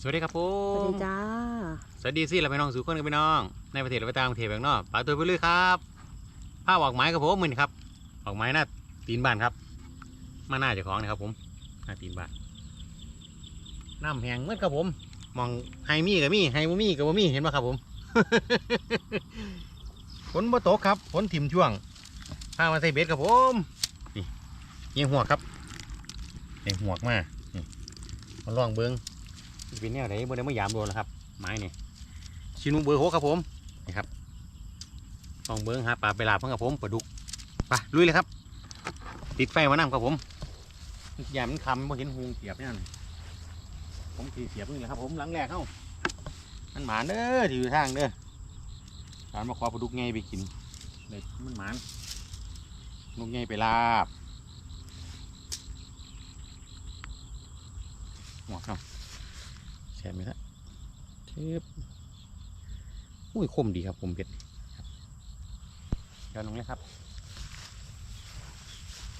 สวัสดีครับผสวัสมดีจ้า สวัสดีสิเราไปน้องสู่คนกันไปน้อง ในประเทศและไปต่างประเทศแบบนอกปลาตัวไปเรื่อยครับผ้าออกไม้ครับผมมือนี่ครับ ออกไม้หน้าตีนบ้านครับ มาหน้าเจ้าของนะครับผมหน้าตีนบ้านน้ำแห้งเมื่อครับผม มองไฮมีกับมีไฮบ่มีกับบ่มีเห็นไหมครับผมฝนบ่ตกครับฝนถิ่มช่วงพามาใส่เบ็ดครับผมนี่เงี้ยหัวกครับเงี้ยหัวกมานี่มาลองเบิ้งสิ เป็นแนวไหนบ่ได้มายามโดนแล้วครับ ไม้นี่ชินุเบอร์หกครับผมนี่ครับลองเบิ้งหาปลาไปลาเพิ่งครับผมปลาดุกไปลุยเลยครับ ติดไฟมาน้ำครับผมยามมันคำบ่อเห็นหูเสียบเนี่ยผมขี่เสียบนี่แหละครับ ผมหลังแรกเข้ามันหมานเด้อที่อยู่ทางเด้อการมาขอปลาดุกไงไปกินเลยมันหมานลูกไงไปลาบหัวเนาะแช่ไหมละเทปอุ้ยคมดีครับผมเผ็ดครับเดี๋ยวลงเลยครับ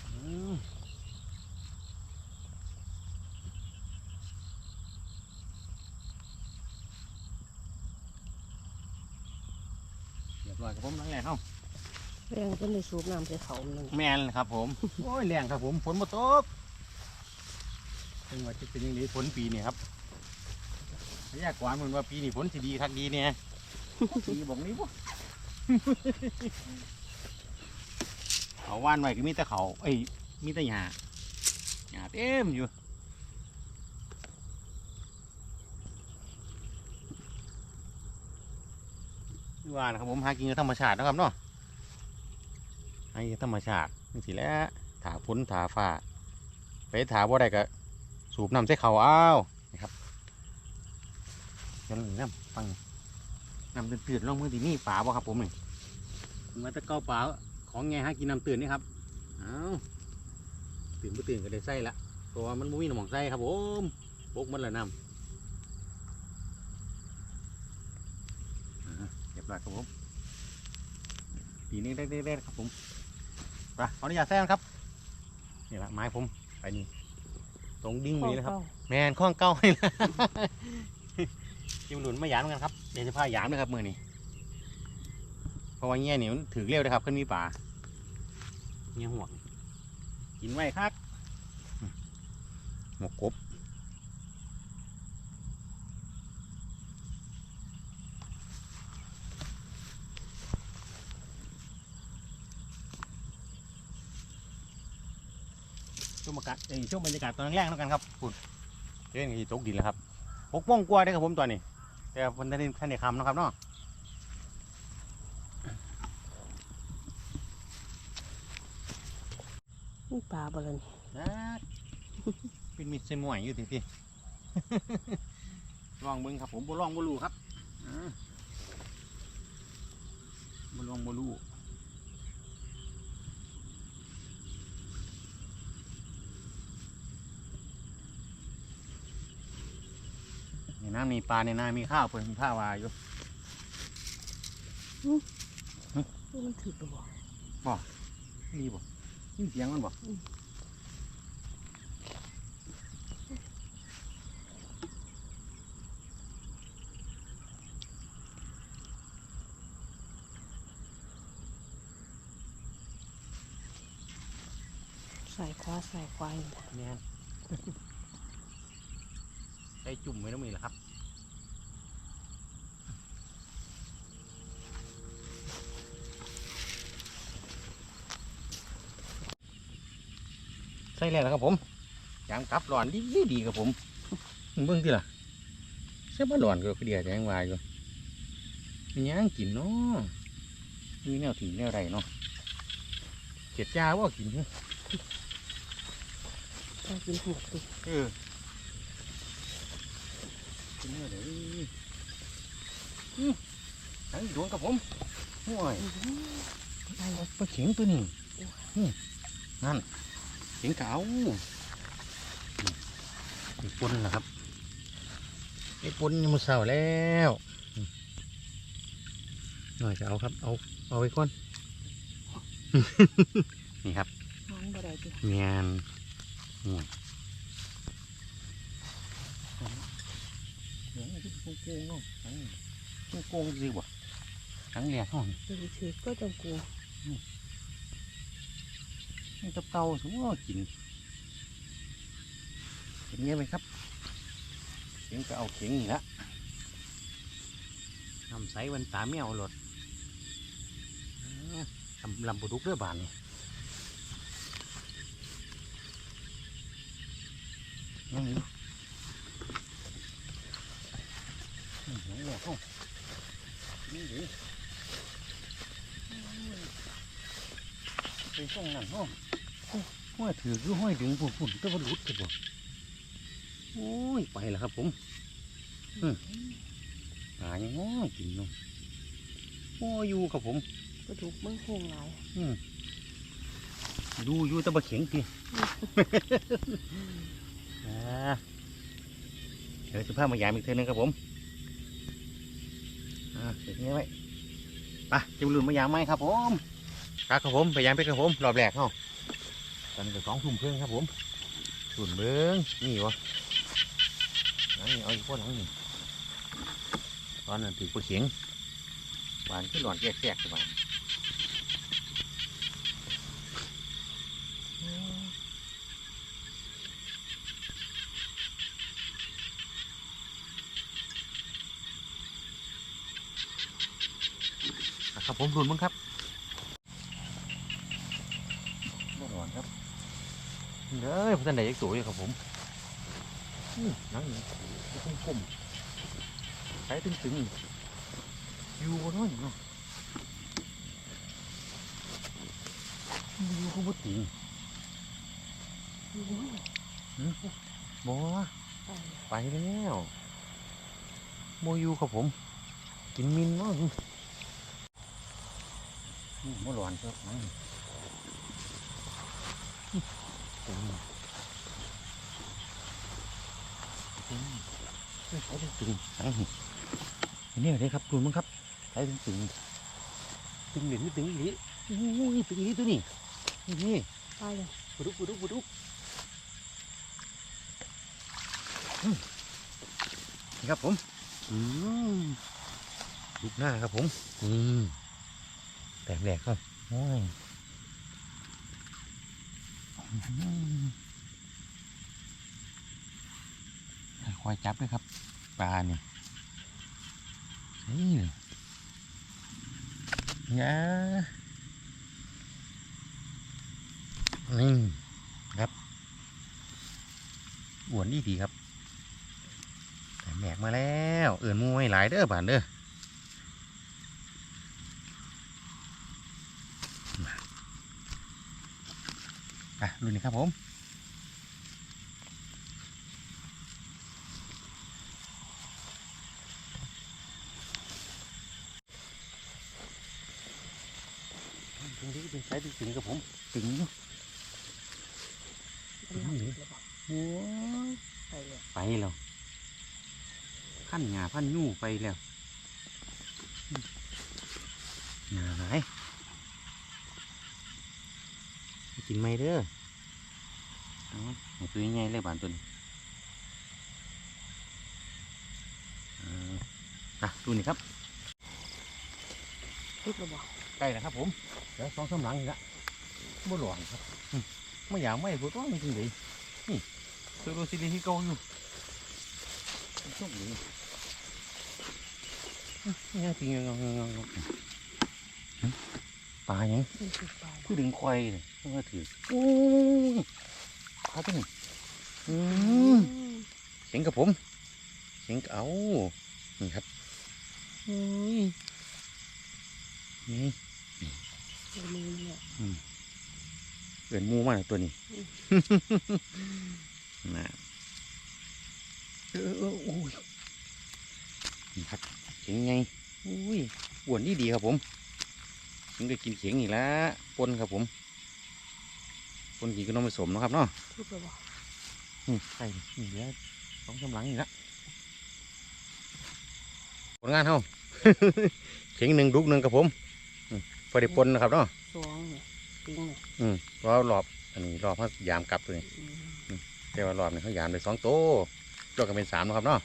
อืมเรียบร้อยครับผมหลังแรกเข้าแรงจนได้สูบน้ำใส่เขาหนึ่งแมนครับผม โอ้ยแรงครับผมฝนมาตกถึงว่าจะเป็นยังไงฝนปีนี้ครับพ ยากรณ์เหมือนว่าปีนี้ฝนสิดีคักดีเนี่ยปีบอกนี้ปุ๊เขาว่านไว้ก็มีแต่เขาเอ้ยมีแต่หญ้าหญ้าเต็มอยู่ว่านะครับผมหากินกับธรรมชาตินะครับเนาะให้ธรรมชาตินี่สิแหล้วถาพ้นถาฟ้าไปถาบ่ได้ก็สูบน้ำใส่เขาอ้าวนี่ครับ ยันน้ำฟังน้ำตื่นๆลงมือที่นี่ป่าบ่ครับผมนี่มาแตะเกาป่าของไงฮะกินน้ำตื่นนี่ครับอ้าวตื่นบ่ตื่นก็ได้ใส่ละเพราะว่ามันบ่มีน้ำหมองใส่ครับผมปกมันละน้ำอ่าเรียบร้อยครับผมปีนี้ได้ๆๆครับผมไปขออนุญาตแซงครับนี่ละไม้ผมไปนี่ตรงดิ้งนี้นะครับ แมนข้องเก้าให้นะ ที่มันหลุนไม่หยามกันครับเดี๋ยวจะพาหยามนะครับมือนี้เพราะว่าเงี้ยนี่มันถือเร็วเลยครับขึ้นมีป่าเงี้ยห่วงกินไว้ครับหมกกบช่วงบรรยากาศช่วงบรรยากาศตอนแรกแล้วกันครับคุณเรื่องนี้ตกดินแล้วครับหกโมงกว่าได้ครับผมตอนนี้ แต่คนท่านได้ท่านได้คำเนาะครับเนาะนี่ปลาบอลนี่นะเป็นมิดเซมวยอยู่ทีทีลองเบิ้งครับผมบ่ลองบ่รู้ครับอ่าบ่ลองบ่รู้ในน้ำมีปลาในน้ำมีข้าวเพิ่นมีข้าววาอยู่นี่มันถือตัวบ่มีบ่ยินเสียงมันบ่ใส่ขวาใส่ควายนี่ล่ะแม่นใส่จุ่มไว้น้ำมือละครับ ใส่แล้วนะครับผมยางกลับหลอนดีดีดีครับผมเบิ่งที่ล่ะใส่บ่หลอนก็คือเดียวจะยังวายอยู่มีหยังกินเนาะมีแนวถีแนวไรเนาะเจ็ดจ้าว่ากินเหรอต้องกินหัวติเออกินแนวไหนอืมอันนี้ดวงกับผมห่วยได้เลยปลาเข็งตัวนี้อืมนั่น เข็งขาวไอ้ปนนะครับไอ้ปนยังมาเศร้าแล้วอืมหน่อยจะเอาครับ เอาเอาไว้ก่อน นี่ครับหางบ่ได้ติเมียนห่วยสียงมันคือโกงโกงเนาะอันนี้โกงโกงสิบ่ครั้งแรกเนาะดูถือก็จังกู นี่ตับเต่าสมมติว่ากินเป็นไงไหมครับเสียงก็เอาเข็งนี่ละทำใสวันตาแมวหลดทำลำบุดุกเด้วยบานนี่นั่งอยู่นี่เห็นแล้วเข้านี่ดิไปส่งนั่นเนาะห้อยถือคือห้อยดึงปุ่นปุ่นตัวมันหลุดกันบ่โอ้ยไปแล้วครับผมหายังง้อกินเนาะโอ้อยู่ครับผมกระดูกมันโหงหลายดูอยู่แตะบะเข็งทีอ่าเดี๋ยวจะพามายามอีกเท่านึงครับผมอ่าเสร็จนี้ไว้ไปจะลุนมายามไหมครับผมครับครับผมพยายามไปครับผมรอบแรกเนาะ ตอนนี้ก็สองทุ่มครึ่งครับผมสุนเบิ้งนี่วะนั่นนี่เอาอีกพวกหลังนี่ตอนนั้นถือปลาเข็งหวานขึ้นหลอนแกกๆสบายอะครับผมรุนมั้งครับแน่นอนครับ เด้อพันใดยักษ์สวยครับผมอื้อหนังนี่คมคมใช้ตึงตึงอยู่บนน้อยเนาะอยู่ข้างบนตีบ่ไปไปแล้วโมยูครับผม กินมินเนาะนี่มหลอนครับอืมอืมอืม ใช้ถึงตึงไอ้อันนี้อะไรครับคุณมั้งครับใช้ถึงตึงตึงเหรียญตึงอีหลีโอ้ยตึงอีหลีตัวนี้นี่ไปเลยปลุกปลุกปลุกอืมนี่ครับผมอืมลูกหน้าครับผม อืมแตกแหลกครับโอ้ย คอยจับด้วยครับ ปลาเนี่ยนี่ยนี่ครับอ้วนดีดีครับแต่แหลกมาแล้ว เอื่นมูไม่หลายเด้อบานเด้อ อะรุ่นนี้ครับผมตรงนี้เป็นสายตึงๆครับผมตึงอยู่เป็นหลักเลยบอกโอ้ยไปเลยไปแล้วพันหงาพันยู่ไปแล้วหงาไหนไป กินไหมเด้อเอาให้ตัวใหญ่ๆเลยบานตัวนี้เอาอะดูนี่ครับทุกระบอกใกล้แล้วครับผมเดี๋ยวสองสามหลังอีกละบ่หลอนครับอืมไม่อยากไม่ปวดร้อนจริงๆเลยนี่ตัวโรซิลีที่เก่าอยู่ช่วงนี้อืมยังจริงยังยังยังยังอืม ปลายังนี่คือปลาคือดึงควายเลยต้องมาถือโอ้ยปลาตัวนี้อืมเสียงกับผมเสียงกับเอานี่ครับโอ้ยนี่ตัวนี้เนี่ยเกินหมูมากตัวนี้นะเออเออโอ้ยนี่ครับเขียงไงอุ้ยอ้วนดีดีครับผม ถึงก็กินเขียงนี่ละปนครับผมปนกินก็น้องผสมเนาะครับเนาะทุกระบอกนี่ใส่นี่เหลือสองกำลังนี่ละผลงานเฮาเขียงหนึ่งดุกหนึ่งครับผมอืมพอได้ปนนะครับเนาะสองเนี่ยปิ้งเนี่ยอืมรอรอบอันนี้รอบเขายามกลับตัวนี้อืมแต่ว่ารอบนี้เขายามเลยสองโตวตัวกันเป็นสามเนาะครับเนาะ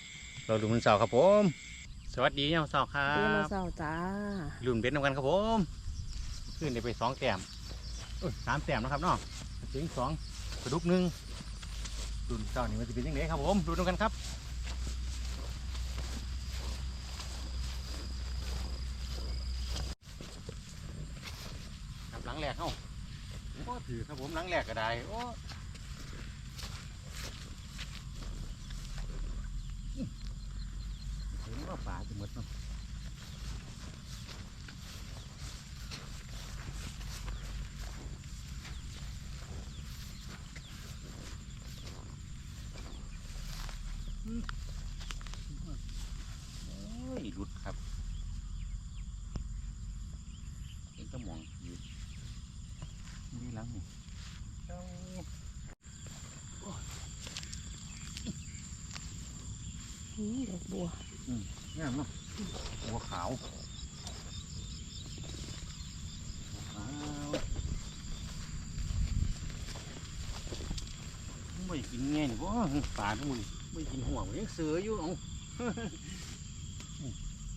เราดูมันเสาร์ครับผม สวัสดีเนี่ยเสาร์ครัเรียนมาบเศร้าจ้าลืมเบ็ดนำกันครับผม ขึ้นได้ไปสองแต้มเอ้ยสามแต้มนะครับเนาะเสียงสองกระดุกหนึ่งดุนเสาร์นี่มันจะเป็นยังไงครับผมดูนำกันครับครับหลังแหลกเข้าโอ้ถือครับผมหลังแหลกก็ได้โอ้เห็นว่าป่าจะหมดเนาะ โอ้ยหลุดครับเห็นแตะมองอยู่นี่หลังนี่เอ้าอืมดอกบัวงามเนาะหัวขาวขาวไม่กินแง่นี่บ่ปลาทั้งหมดนี่ ไม่กินหัวมันยังเสืออยู่เอา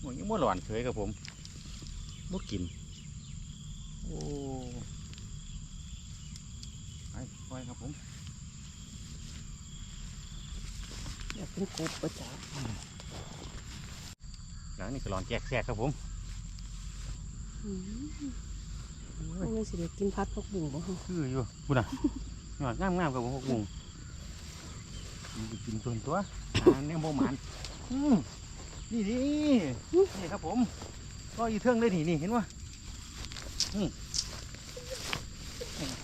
หัวยังบ่หลอนเฉยครับผมบ่กิน โอ้ไปไปครับผมอยากเป็นกบประจ้าหลังนี่ก็หลอนแจกแซกครับผมอืมเอาเงินสิเด็กกินพัดพักบุ่งบ่ฮะคืออยู่บุญอะหยอดงามงามๆกับผมหกมุง มันไปกินตัวตัวอันนี้โบหมันอืมนี่นี่นี่ครับผมก็อีเทิงเลยนี่นี่เห็นวะนี่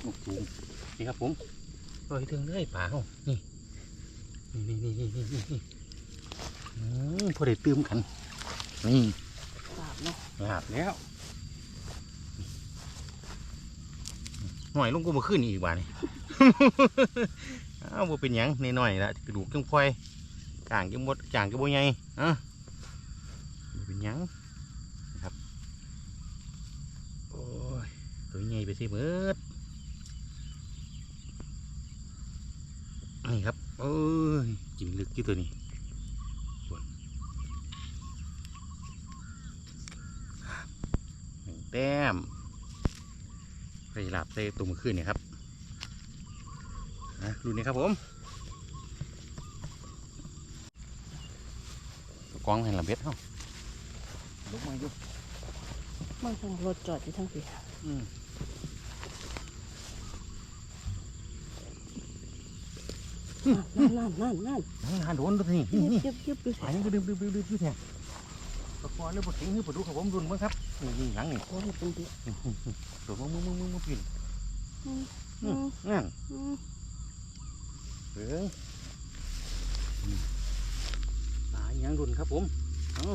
หนุกสูงนี่ครับผมก็อีเทิงเลยป่าเขานี่นี่นี่นี่นี่นี่นี่อืมพอได้ตื่มกันนี่กราบเนาะหลับแล้วหน่อยลุงก็มาขึ้นอีกบ้านี่ อ้าวเป็นหยังนหน่อยๆละกระดูกจังพลอยกางจังบดจางจังบ่ใหญ่อะเป็นหยังนะครับโอ้ยตัวใหญ่ไปสิเบิดนี่ครับเอ้ยกินลึกกี่ตัวนี้ส่วงแต้มไปหลับใส่ตัวมือขึ้นเนี่ยครับ นะรุ่นนี้ครับผมกองเห็นลำเบ็ดเฮ้าลุกมาอยู่มันทางรถจอดอยู่ทั้งปีอืมนั่นนั่นนั่นนั่นนั่งหาโดนตัวนี้นี่นี่ยึบยึบยึบอันนี้ก็ดึบดึบดึบดึบอยู่แท้ตะกอนเรื่องปลาเข็งนี่ปลาดุกครับผมรุ่นมั้งครับนี่นี่หลังนี่โอ้ยเป็นดิตัวมึงมึงมึงมึงมึงปิ่นอืมอือืมมนั่นอืม เบิ้งอืมปลาอีหยังรุนครับผมเอา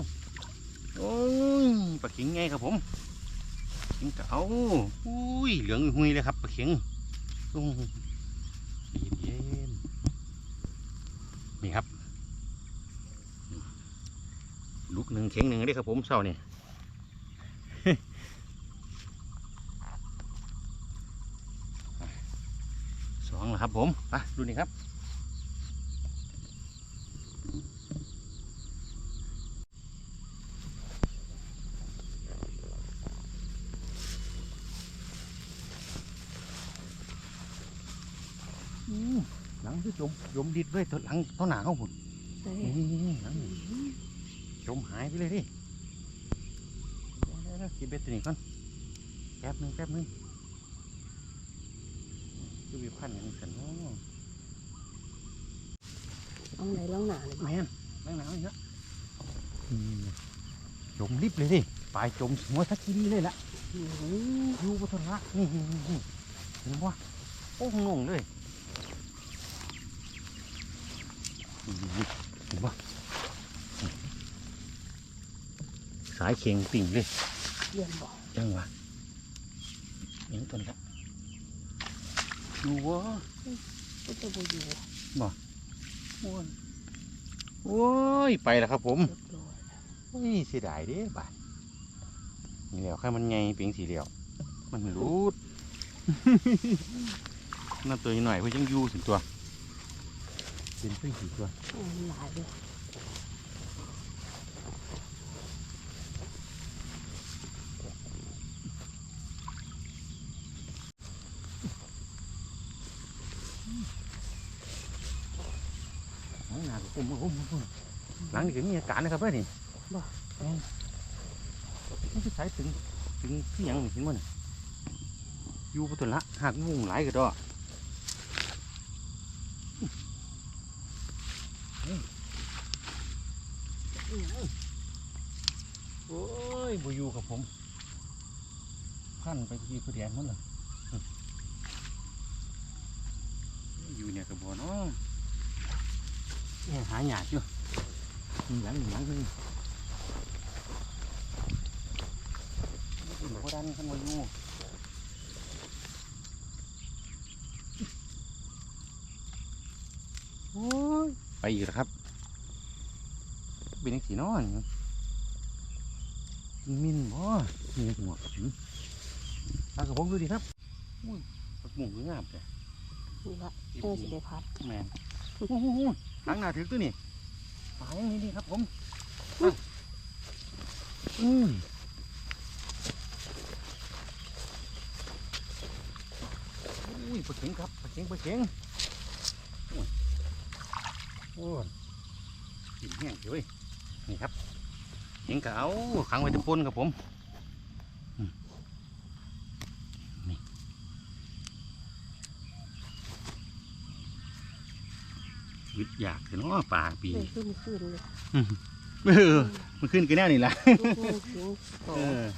โอ้ยปลาเข็งไงครับผมเข็งเก๋าอุ้ยเหลืองหุยเลยครับปลาเข็งตุ้งเย็นๆนี่ครับลูกหนึ่งเข็งหนึ่งได้ครับผมเศร้าเนี่ย สองแล้วครับผมไปดูนี่ครับอืมหลังที่จมจมดิดด้วยตัวหลังตัวหนาวพุ่นใส่นี่หลังนี่จมหายไปเลยดิเดี๋ยวๆๆกินเบ็ดตัวนี้ก่อนแป๊บหนึงแป๊บหนึง ดูวิพันธ์อย่างสันเนาะเอาไหนล่องหนาเลยแม่นนั่งหนาวอีกแล้วจมลิบเลยดิปลายจมหัวสักทีดีเลยละอืมอยู่บนต้นละนี่นี่นี่นี่เห็นปะโอ้งงเลยนี่นี่เห็นปะนี่สายเข่งติ่งเลยเยี่ยมบ่จังหวะยังต้นละ อยู่วะก็จะบ่อยู่โอ้ยโอ้ยไปแล้วครับผมเรียบร้อยโอ้ยเสียดายเด้บาดนี่แหล้วแค่มันไงเพียงสีเดียวมันรูดนั่นตัวหน่อยเพื่อยังอยู่สิตัวเป็นเพื่อนสีตัวเอาหลายเลย หลังหนาก็คุมคุมคุมหลังนี่ก็มีอาการนะครับเพื่อนนี่บ่แม่นมันจะใช้ถึงถึงที่หยังนี่เห็นมั้ยอยู่ประตูละหากมุงหลายก็ดอกโอ้ยบุอยู่กับผมขั้นไปที่ผู้แดนนั่นเหรออยู่เนี่ยกับบัวเนาะเนี่ย หาหยาดอยู่มีหลังหนึ่งหลังหนึ่งอยู่บ่ดันขึ้นมาอยู่โอ้ยไปอีกแล้วครับเป็นยังสีนอนกินมินบ่มีหัวหืมปลากระพงดูดิครับอุ้ยปลาหมูงามเลยนี่ละเออสิได้พัดแมนโอ้โห หลังหน้าถึงตัวนี่ปลาอย่างนี้นี่ครับผมอืมอุ้ยปลาเข็งครับปลาเข็งปลาเข็งโอ้ยโอ้ยกินแห้งเฉยนี่ครับเข็งกะเอาขังไว้จะปนครับผมอืมนี่วิทย์ อยากเถอะเนาะปลาปีเลยนี้ขึ้นขึ้นเลยเออมันขึ้นกันแน่นี่ละลูกนึงถึงสอเอง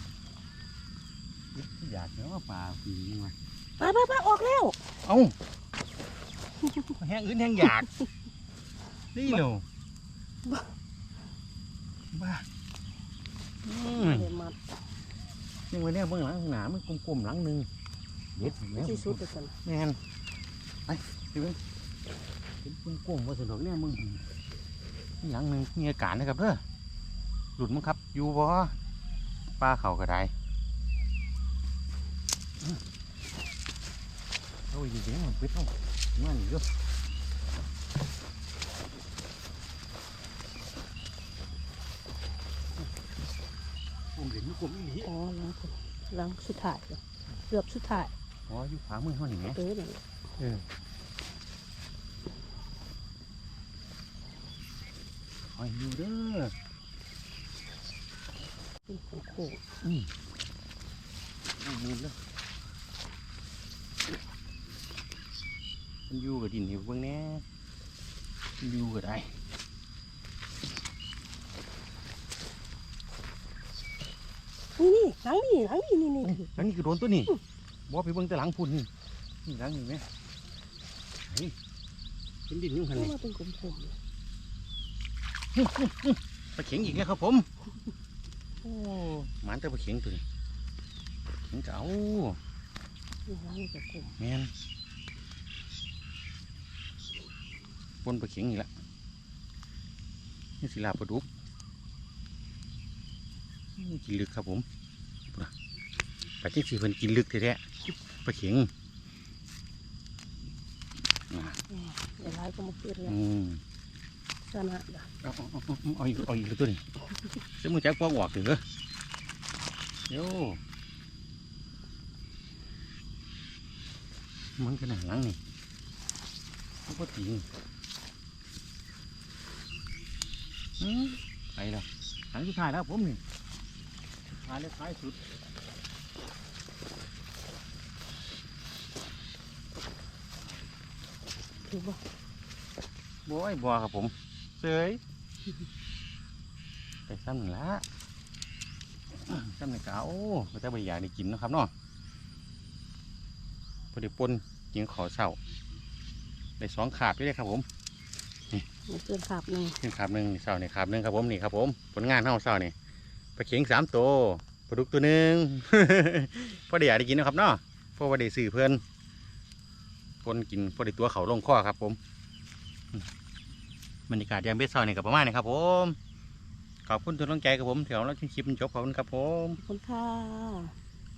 อวิทย์อยากเถอะเนาะปลาปีนี้มาไปไปไปออกแล้ว เอ้าแห้งอื่นแห้งอยากนี่เหรอบ้าอืมเดี๋ยวมัดยังไงเนี่ยเบื้องหลังหนามันกลมๆหลังหนึ่งเด็ดแล้วที่สุดเลยกันแมนไปดู เว้ยเป็นกลมๆว่าสนุกเนี่ยมึงนี่หลังหนึ่งมีอาการนะครับเด้อหลุดมั้งครับ อยู่บ่ปลาเขาก็ได้อื้อเอาอีกเดี๋ยวมันปิดเอามันอยู่เด้อผมเห็นอยู่กลมอีหลีอ๋อหลังคนหลังสุดท้ายเลยเกือบสุดท้ายอ๋ออยู่ขวามือเขาหนิแหมเออ เนี่ยเออคอยอยู่เด้อเป็นโค้งอืมเอามือเด้อมันอยู่กับดินอยู่เบื้องแหน่มันอยู่กับได้ๆนี่นี่หลังนี่หลังนี่นี่นี่หลังนี้คือโดนตัวนี่บอกไปเบื้องแต่หลังพุ่นนี่นี่หลังนี่ไหมเฮ้ยเป็นดินอยุ่งหันเข้านี่มาเป็นกลมๆเลย ปลาเข็งอีกแล้วครับผม โอ้หมันแต่ปลาเข็งตัวนี้เข็งเก่านี่หลังนี่ก็กลมแมนปนปลาเข็งอีกแล้วนี่สิลาปลาดุกนี่กินลึกครับผมพุ่นน่ะปลาจิ้งสีเพิ่นกินลึกแท้ๆจิ๊บปลาเข็งอ่าเดี๋ยวร้ายก็มาเกิดแล้วอืม ชนะจ้ะเอาเอาเอาเอาอีกเอาอีกตัวนี้ซึ่งมึงจักปอกออกถึงเหรอโย่มันขนาดหลังนี่ก็จริงไปแล้วหลังที่ถ่ายแล้วผมนี่ถ่ายแล้วท้ายสุดถือว่าบัวไอ้บัวครับผม เสยไปซ้ำหนึ่งละซ้ำหนึ่งกะโอ้ก็จะไปอยากได้กินเนาะครับเนาะพอดีปนกินขอเศร้าได้สองขาบด้วยครับผมมันเกินขาบหนึ่งขึ้นขาบหนึ่งเศร้านี่ขาบหนึ่งครับผมนี่ครับผมผลงานเท่าเศร้านี่ปลาเข็งสามตัวปลาดุกตัวหนึ่งพอดีอยากได้กินเนาะครับเนาะเพราะว่าได้ซื้อเพื่อนปนกินพอดีตัวเขาลงข้อครับผม บรรยากาศยามเบ็ดเช้านี่ก็ประมาณนี้ครับผมขอบคุณทุกกำลังใจครับผมแถวเราคลิปมันจบขอบคุณครับผมขอบคุณค่ะ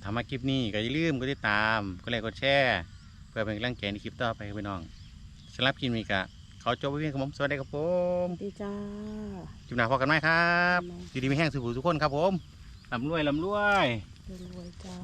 ทำมาคลิปนี้ก็อย่าลืมกดติดตามกดไลค์กดแชร์เพื่อเป็นกำลังใจในคลิปต่อไปครับพี่น้องสำหรับคลิปนี้ก็ขอจบไว้เพียงครับผมสวัสดีครับผมดีจ้าคลิปหน้าพบกันไหมครับน้องดีดีไม่แห้งสุขทุกคนครับผมลำรวยลำรวยรวยๆจ้า